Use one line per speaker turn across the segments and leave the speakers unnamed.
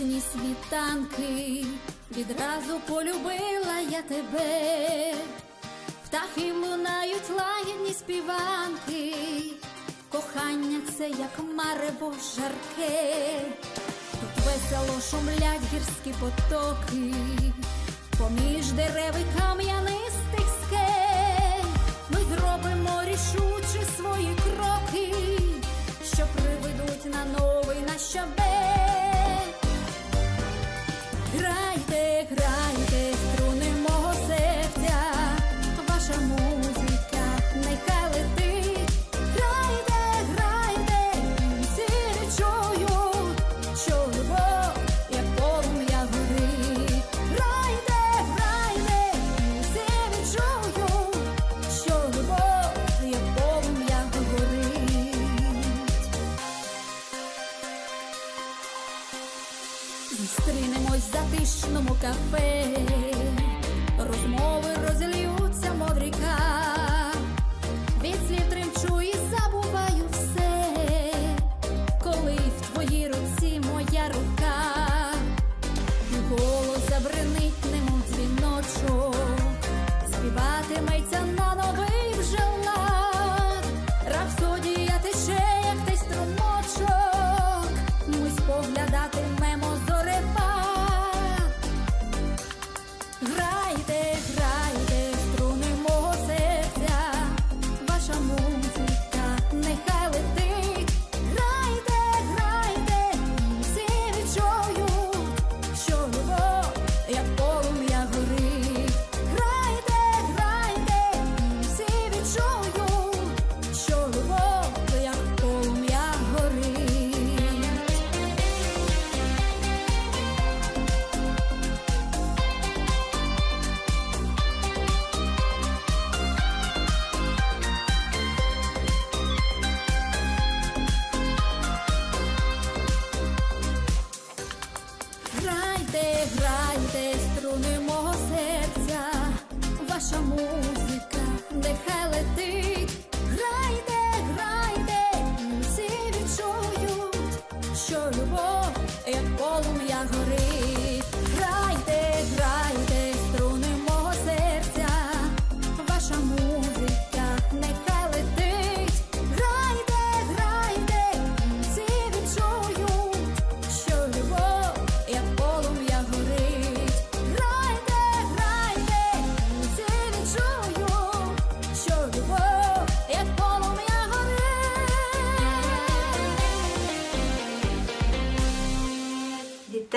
зоряються світанки, відразу полюбила я тебе, птахи лунають лагідні співанки, кохання це як марево жарке, тут весело шумлять гірські потоки, поміж дерев і кам'янистих скель. Ми зробимо рішучі свої кроки, що приведуть на новий наш щабель. Грайте, грайте, струни мого серця, ваша музика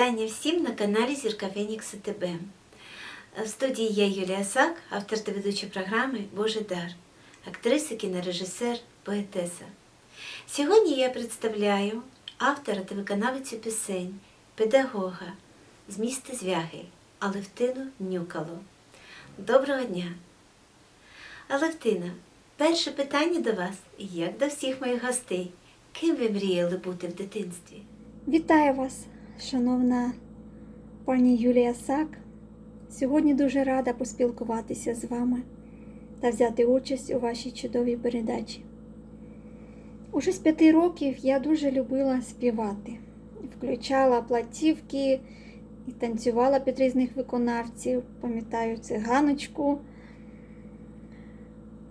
Вітання всім на каналі Зірка Фенікс ТБ. В студії я Юлія Сак, автор та ведуча програми Божий дар, актриса, кінорежисер, поетеса. Сьогодні я представляю автора та виконавицю пісень, педагога з міста Звягель Алевтину Нюкало. Доброго дня! Алевтина, перше питання до вас, як до всіх моїх гостей. Ким ви мріяли бути в дитинстві?
Вітаю вас, шановна пані Юлія Сак. Сьогодні дуже рада поспілкуватися з вами та взяти участь у вашій чудовій передачі. Уже з п'яти років я дуже любила співати, включала платівки і танцювала під різних виконавців, пам'ятаю циганочку.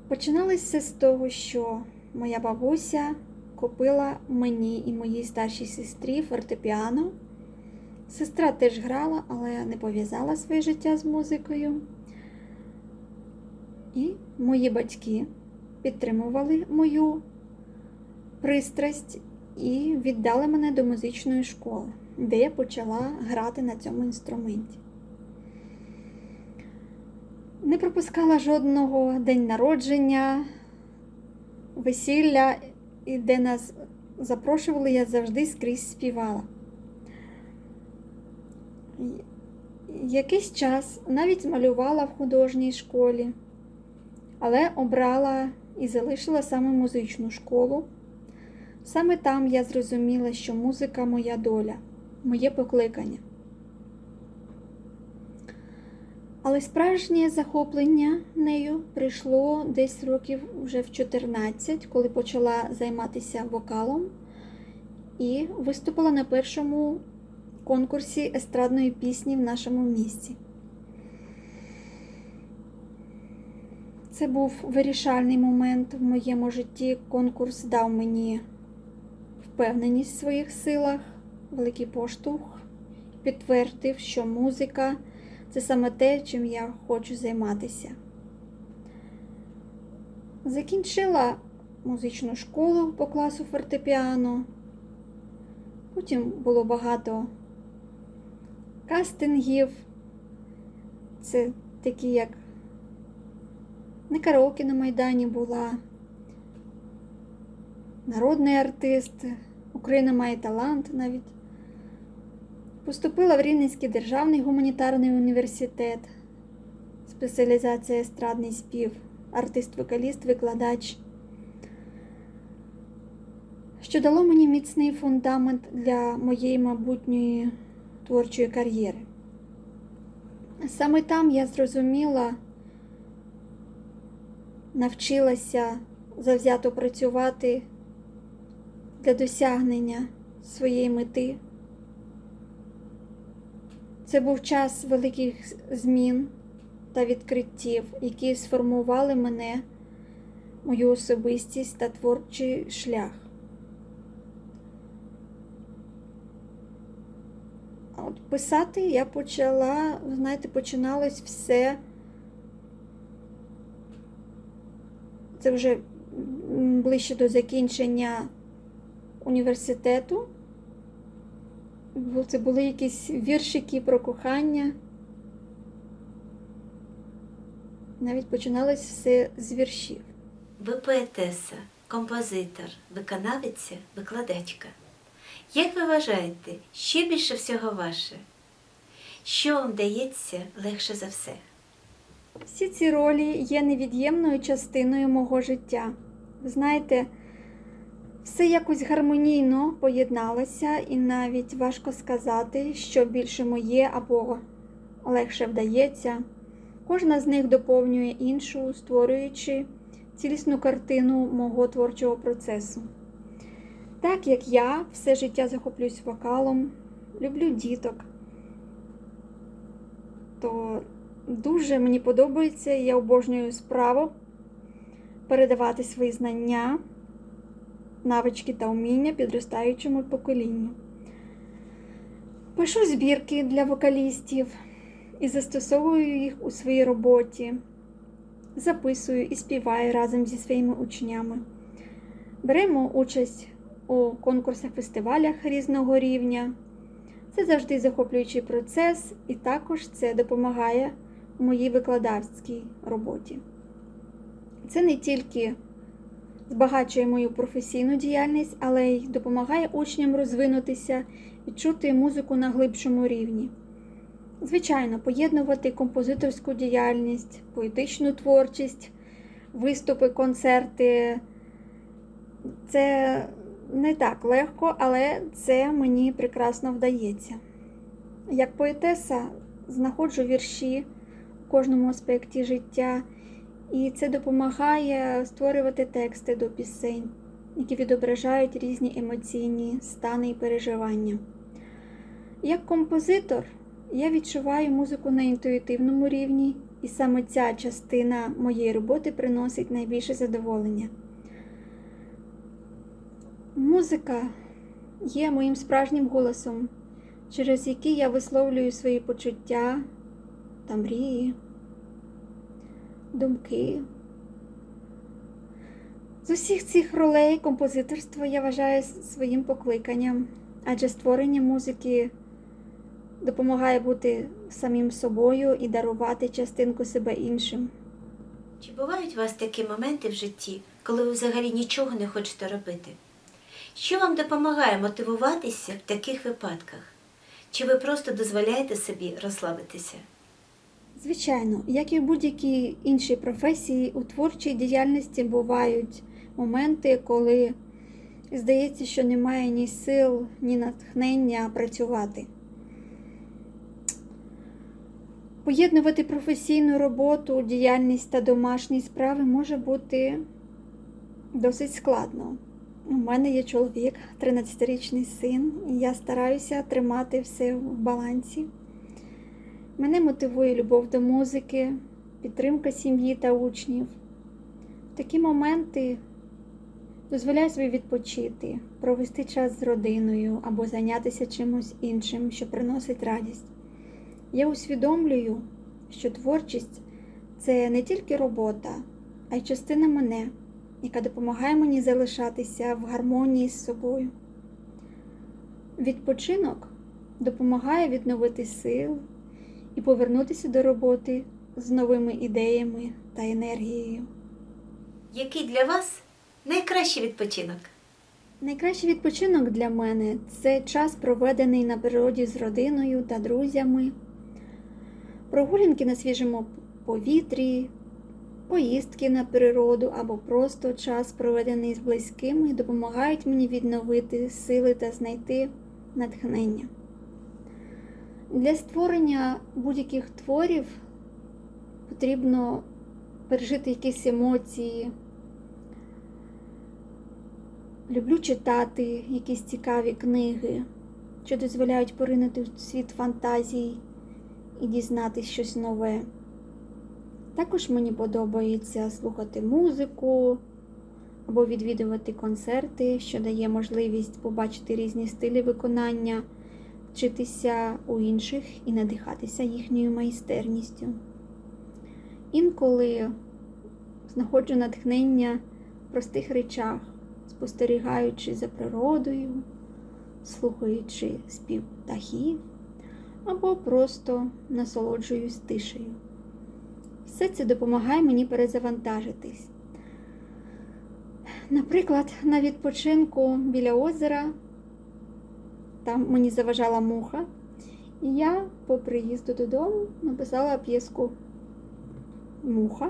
Починалося все з того, що моя бабуся купила мені і моїй старшій сестрі фортепіано. Сестра теж грала, але не пов'язала своє життя з музикою. І мої батьки підтримували мою пристрасть і віддали мене до музичної школи, де я почала грати на цьому інструменті. Не пропускала жодного день народження, весілля, і де нас запрошували, я завжди скрізь співала. Якийсь час навіть малювала в художній школі, але обрала і залишила саме музичну школу. Саме там я зрозуміла, що музика моя доля, моє покликання. Але справжнє захоплення нею прийшло десь років вже в 14, коли почала займатися вокалом і виступила на першому конкурсі естрадної пісні в нашому місті. Це був вирішальний момент в моєму житті. Конкурс дав мені впевненість в своїх силах, великий поштовх, підтвердив, що музика це саме те, чим я хочу займатися. Закінчила музичну школу по класу фортепіано. Потім було багато кастингів. Це такі, як на караоке на Майдані була, народний артист, Україна має талант навіть. Поступила в Рівненський державний гуманітарний університет, спеціалізація естрадний спів, артист-вокаліст, викладач, що дало мені міцний фундамент для моєї майбутньої творчої кар'єри. Саме там я зрозуміла, навчилася завзято працювати для досягнення своєї мети. Це був час великих змін та відкриттів, які сформували мене, мою особистість та творчий шлях. А от писати я почала, знаєте, починалось все. Це вже ближче до закінчення університету. Це були якісь віршики про кохання. Навіть починалось все з віршів.
Ви поетеса, композитор, виконавиця, викладачка. Як ви вважаєте, що більше всього ваше? Що вам дається легше за все?
Всі ці ролі є невід'ємною частиною мого життя. Знаєте, все якось гармонійно поєдналося, і навіть важко сказати, що більше моє або легше вдається. Кожна з них доповнює іншу, створюючи цілісну картину мого творчого процесу. Так як я все життя захоплююсь вокалом, люблю діток, то дуже мені подобається, я обожнюю справу передавати свої знання, навички та уміння підростаючому поколінню. Пишу збірки для вокалістів і застосовую їх у своїй роботі, записую і співаю разом зі своїми учнями. Беремо участь у конкурсах, фестивалях різного рівня. Це завжди захоплюючий процес, і також це допомагає у моїй викладацькій роботі. Це не тільки збагачує мою професійну діяльність, але й допомагає учням розвинутися і чути музику на глибшому рівні. Звичайно, поєднувати композиторську діяльність, поетичну творчість, виступи, концерти це не так легко, але це мені прекрасно вдається. Як поетеса знаходжу вірші у кожному аспекті життя, і це допомагає створювати тексти до пісень, які відображають різні емоційні стани і переживання. Як композитор я відчуваю музику на інтуїтивному рівні, і саме ця частина моєї роботи приносить найбільше задоволення. Музика є моїм справжнім голосом, через який я висловлюю свої почуття та мрії, думки. З усіх цих ролей композиторство я вважаю своїм покликанням, адже створення музики допомагає бути самим собою і дарувати частинку себе іншим.
Чи бувають у вас такі моменти в житті, коли ви взагалі нічого не хочете робити? Що вам допомагає мотивуватися в таких випадках? Чи ви просто дозволяєте собі розслабитися?
Звичайно, як і в будь-якій іншій професії, у творчій діяльності бувають моменти, коли здається, що немає ні сил, ні натхнення працювати. Поєднувати професійну роботу, діяльність та домашні справи може бути досить складно. У мене є чоловік, 13-річний син, і я стараюся тримати все в балансі. Мене мотивує любов до музики, підтримка сім'ї та учнів. В такі моменти дозволяю собі відпочити, провести час з родиною або зайнятися чимось іншим, що приносить радість. Я усвідомлюю, що творчість це не тільки робота, а й частина мене, яка допомагає мені залишатися в гармонії з собою. Відпочинок допомагає відновити сил і повернутися до роботи з новими ідеями та енергією.
Який для вас найкращий відпочинок?
Найкращий відпочинок для мене це час, проведений на природі з родиною та друзями, прогулянки на свіжому повітрі, поїздки на природу або просто час, проведений з близькими, допомагають мені відновити сили та знайти натхнення. Для створення будь-яких творів потрібно пережити якісь емоції. Люблю читати якісь цікаві книги, що дозволяють поринути в світ фантазій і дізнатися щось нове. Також мені подобається слухати музику або відвідувати концерти, що дає можливість побачити різні стилі виконання, вчитися у інших і надихатися їхньою майстерністю. Інколи знаходжу натхнення в простих речах, спостерігаючи за природою, слухаючи спів птахів або просто насолоджуюсь тишею. Все це допомагає мені перезавантажитись. Наприклад, на відпочинку біля озера там мені заважала муха, і я по приїзду додому написала п'єску Муха.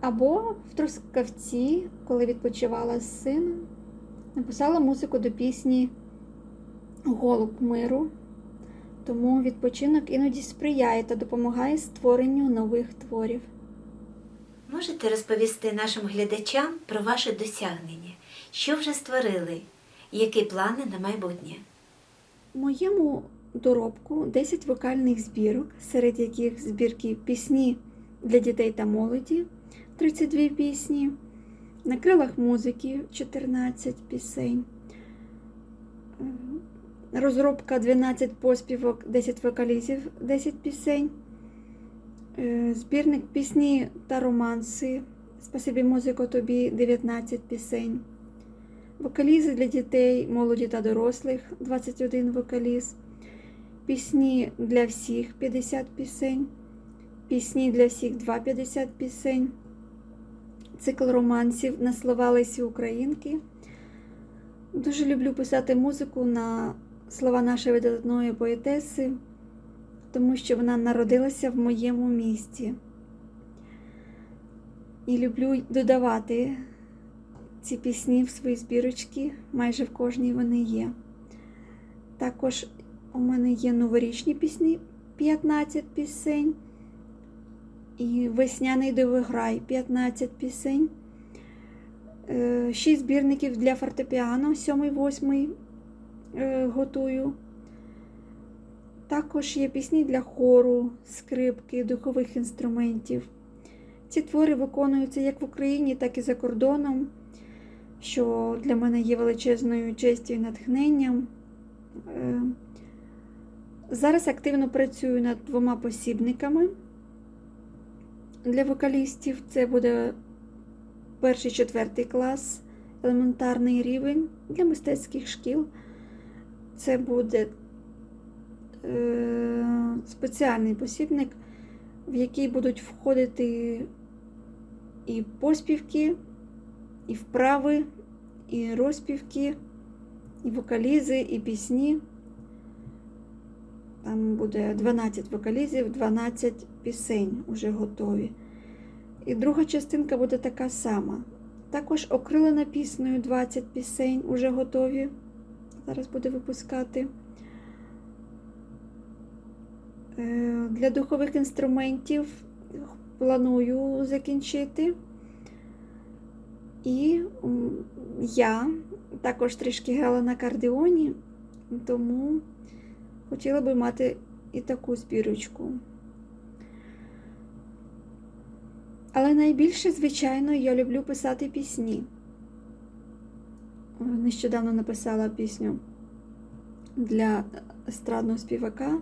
Або в Трускавці, коли відпочивала з сином, написала музику до пісні Голуб миру. Тому відпочинок іноді сприяє та допомагає створенню нових творів.
Можете розповісти нашим глядачам про ваше досягнення? Що вже створили? Які плани на майбутнє?
У моєму доробку 10 вокальних збірок, серед яких збірки пісні для дітей та молоді 32 пісні, на крилах музики 14 пісень, розробка 12 поспівок, 10 вокалізів, 10 пісень, е, збірник пісні та романси. Спасибі музико тобі 19 пісень. Вокалізи для дітей, молоді та дорослих 21 вокаліз. Пісні для всіх 50 пісень. Пісні для всіх 250 пісень. Цикл романсів на слова Лесі Українки. Дуже люблю писати музику на слова нашої видатної поетеси, тому що вона народилася в моєму місті. І люблю додавати ці пісні в свої збірочки, майже в кожній вони є. Також у мене є новорічні пісні 15 пісень. І весняний дивиграй 15 пісень. 6 збірників для фортепіано, 7-8 готую. Також є пісні для хору, скрипки, духових інструментів. Ці твори виконуються як в Україні, так і за кордоном, що для мене є величезною честю і натхненням. Е, Зараз активно працюю над двома посібниками для вокалістів. Це буде перший четвертий клас, елементарний рівень для мистецьких шкіл. Це буде е, спеціальний посібник, в який будуть входити і поспівки, і вправи, і розпівки, і вокалізи, і пісні. Там буде 12 вокалізів, 12 пісень уже готові. І друга частинка буде така сама. Також окрилена піснею 20 пісень уже готові. Зараз буде випускати. Е, Для духових інструментів планую закінчити. І я також трішки грала на кардіоні, тому хотіла би мати і таку збірочку. Але найбільше, звичайно, я люблю писати пісні. Нещодавно написала пісню для естрадного співака.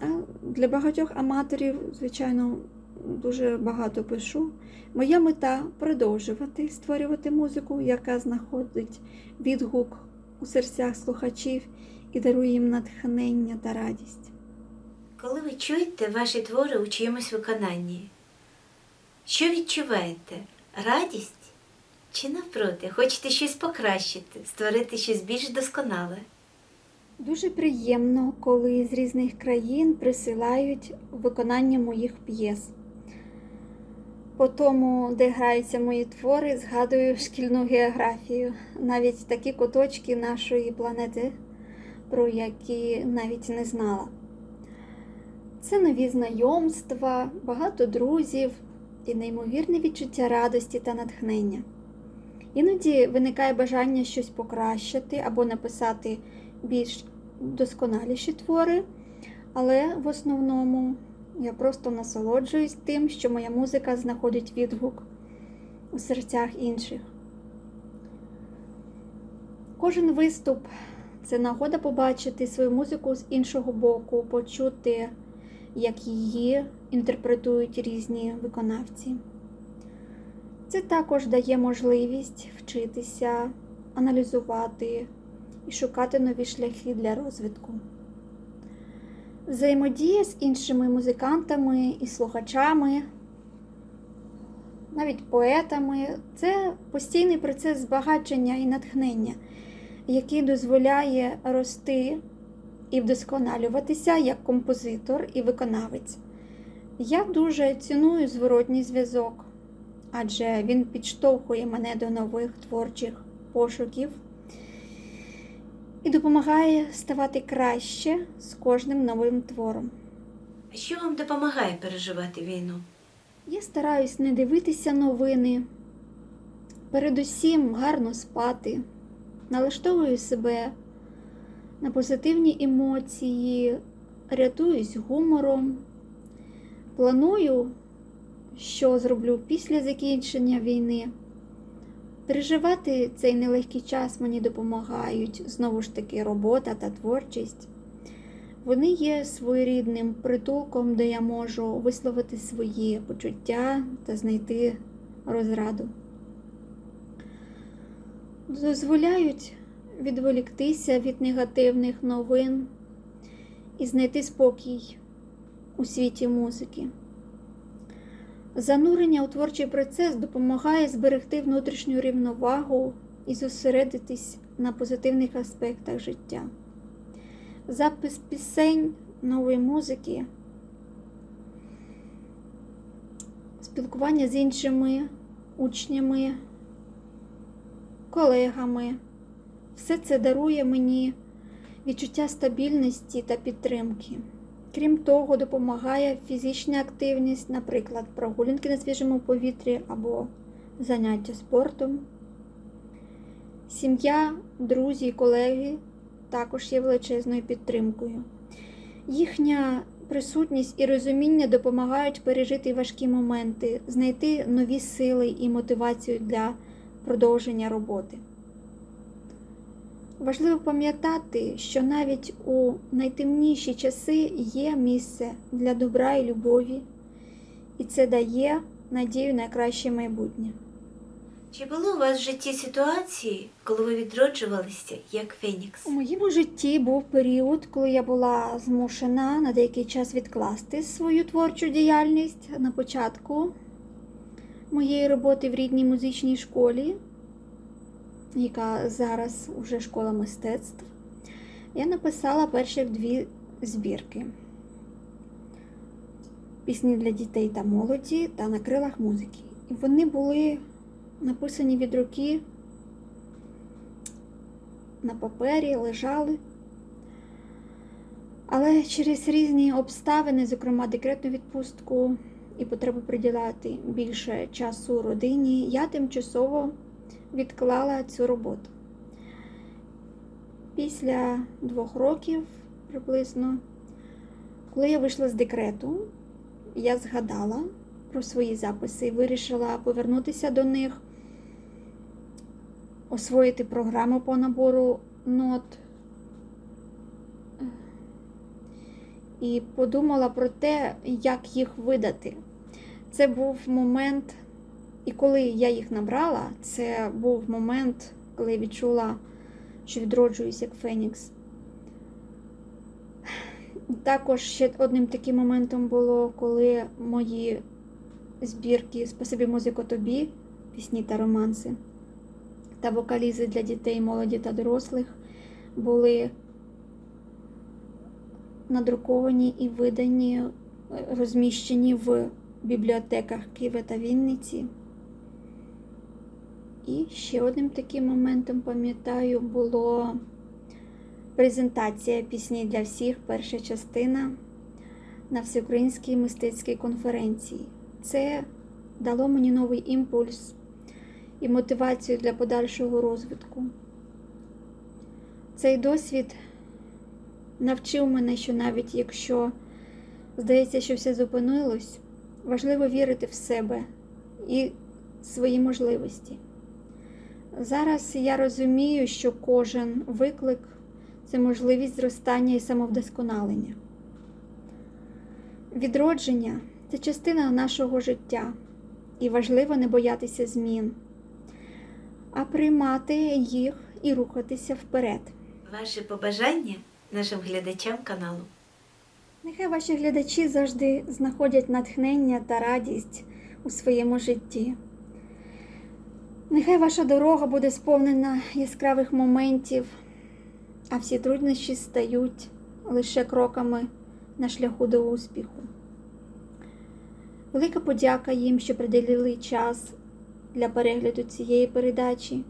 А для багатьох аматорів, звичайно, дуже багато пишу. Моя мета продовжувати створювати музику, яка знаходить відгук у серцях слухачів і дарує їм натхнення та радість.
Коли ви чуєте ваші твори у чиємусь виконанні, що відчуваєте? Радість? Чи навпроти, хочете щось покращити, створити щось більш досконале?
Дуже приємно, коли з різних країн присилають виконання моїх п'єс. По тому, де граються мої твори, згадую шкільну географію, навіть такі куточки нашої планети, про які навіть не знала. Це нові знайомства, багато друзів і неймовірне відчуття радості та натхнення. Іноді виникає бажання щось покращити або написати більш досконаліші твори, але в основному я просто насолоджуюсь тим, що моя музика знаходить відгук у серцях інших. Кожен виступ це нагода побачити свою музику з іншого боку, почути, як її інтерпретують різні виконавці. Це також дає можливість вчитися, аналізувати і шукати нові шляхи для розвитку. Взаємодія з іншими музикантами і слухачами, навіть поетами це постійний процес збагачення і натхнення, який дозволяє рости і вдосконалюватися як композитор і виконавець. Я дуже ціную зворотній зв'язок, адже він підштовхує мене до нових творчих пошуків і допомагає ставати краще з кожним новим твором.
Що вам допомагає переживати війну?
Я стараюсь не дивитися новини, передусім гарно спати, налаштовую себе на позитивні емоції, рятуюсь гумором, планую, що зроблю після закінчення війни. Переживати цей нелегкий час мені допомагають знову ж таки робота та творчість. Вони є своєрідним притулком, де я можу висловити свої почуття та знайти розраду. Дозволяють відволіктися від негативних новин і знайти спокій у світі музики. Занурення у творчий процес допомагає зберегти внутрішню рівновагу і зосередитись на позитивних аспектах життя. Запис пісень, нової музики, спілкування з іншими учнями, колегами. Все це дарує мені відчуття стабільності та підтримки. Крім того, допомагає фізична активність, наприклад, прогулянки на свіжому повітрі або заняття спортом. Сім'я, друзі, колеги також є величезною підтримкою. Їхня присутність і розуміння допомагають пережити важкі моменти, знайти нові сили і мотивацію для продовження роботи. Важливо пам'ятати, що навіть у найтемніші часи є місце для добра і любові, і це дає надію на краще майбутнє.
Чи були у вас в житті ситуації, коли ви відроджувалися як Фенікс?
У моєму житті був період, коли я була змушена на деякий час відкласти свою творчу діяльність на початку моєї роботи в рідній музичній школі, яка зараз уже школа мистецтв. Я написала перші дві збірки. Пісні для дітей та молоді та на крилах музики. І вони були написані від руки на папері, лежали. Але через різні обставини, зокрема декретну відпустку і потреби приділяти більше часу родині, я тимчасово відклала цю роботу. Після двох років приблизно, коли я вийшла з декрету, я згадала про свої записи і вирішила повернутися до них, освоїти програму по набору нот. І подумала про те, як їх видати. Це був момент, і коли я їх набрала, це був момент, коли я відчула, що відроджуюсь як Фенікс. Також ще одним таким моментом було, коли мої збірки Спасибі музико тобі, пісні та романси та вокалізи для дітей, молоді та дорослих були надруковані і видані, розміщені в бібліотеках Києва та Вінниці. І ще одним таким моментом, пам'ятаю, було презентація пісні для всіх, перша частина на всеукраїнській мистецькій конференції. Це дало мені новий імпульс і мотивацію для подальшого розвитку. Цей досвід навчив мене, що навіть якщо здається, що все зупинилось, важливо вірити в себе і свої можливості. Зараз я розумію, що кожен виклик це можливість зростання і самовдосконалення. Відродження це частина нашого життя, і важливо не боятися змін, а приймати їх і рухатися вперед.
Ваші побажання нашим глядачам каналу.
Нехай ваші глядачі завжди знаходять натхнення та радість у своєму житті. Нехай ваша дорога буде сповнена яскравих моментів, а всі труднощі стають лише кроками на шляху до успіху. Велика подяка їм, що приділили час для перегляду цієї передачі.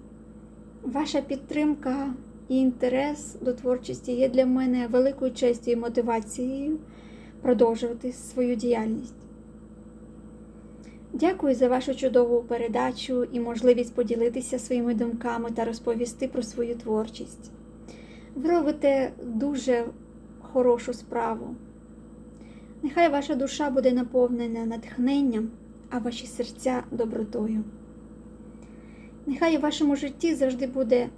Ваша підтримка і інтерес до творчості є для мене великою честю і мотивацією продовжувати свою діяльність. Дякую за вашу чудову передачу і можливість поділитися своїми думками та розповісти про свою творчість. Ви робите дуже хорошу справу. Нехай ваша душа буде наповнена натхненням, а ваші серця добротою. Нехай у вашому житті завжди буде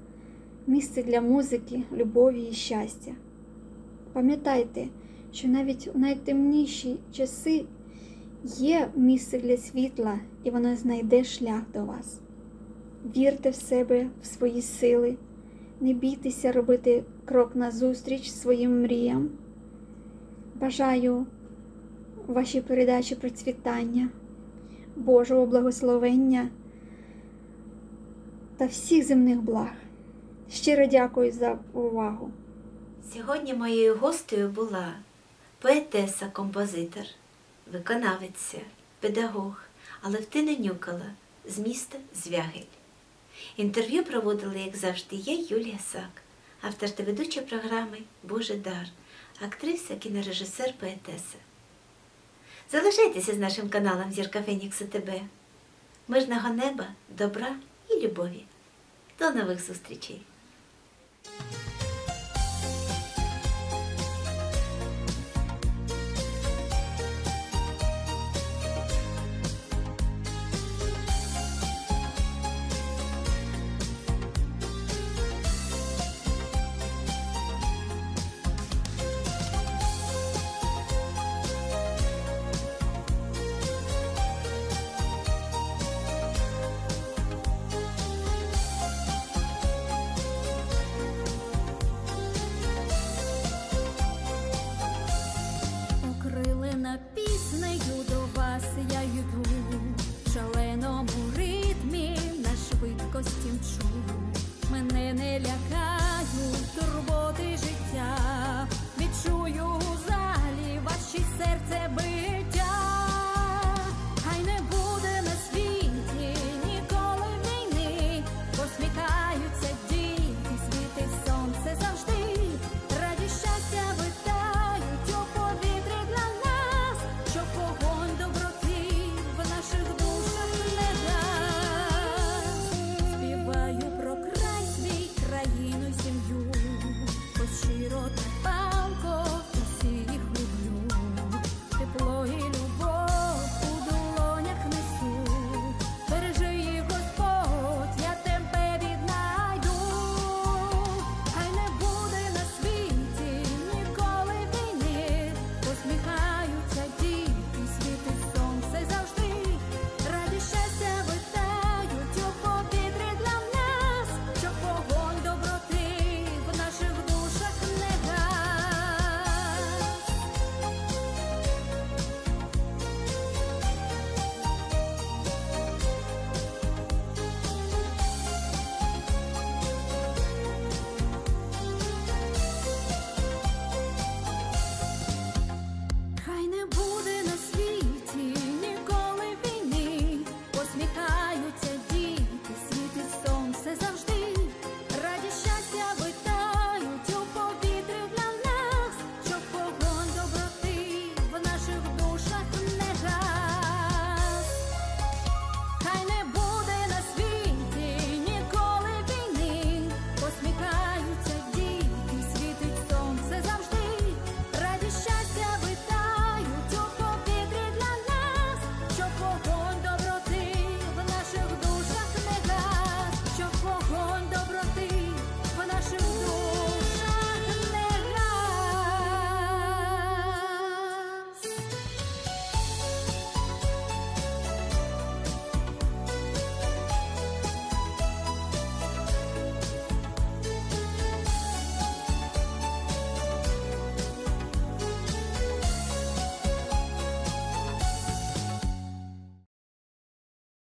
місце для музики, любові і щастя. Пам'ятайте, що навіть у найтемніші часи є місце для світла, і воно знайде шлях до вас. Вірте в себе, в свої сили, не бійтеся робити крок назустріч своїм мріям. Бажаю вашій передачі процвітання, Божого благословення та всіх земних благ. Щиро дякую за увагу.
Сьогодні моєю гостею була поетеса, композитор, виконавиця, педагог Алевтина Нюкала з міста Звягель. Інтерв'ю проводила, як завжди, я, Юлія Сак, автор та ведуча програми Божий дар, актриса, кінорежисер, поетеса. Залишайтеся з нашим каналом Зірка Фенікса ТБ. Мирного неба, добра і любові. До нових зустрічей!
піснею до вас я йду, в шаленому ритмі на швидкості мчу, мене не лякають турботи життя, відчую у залі ваші серце бить.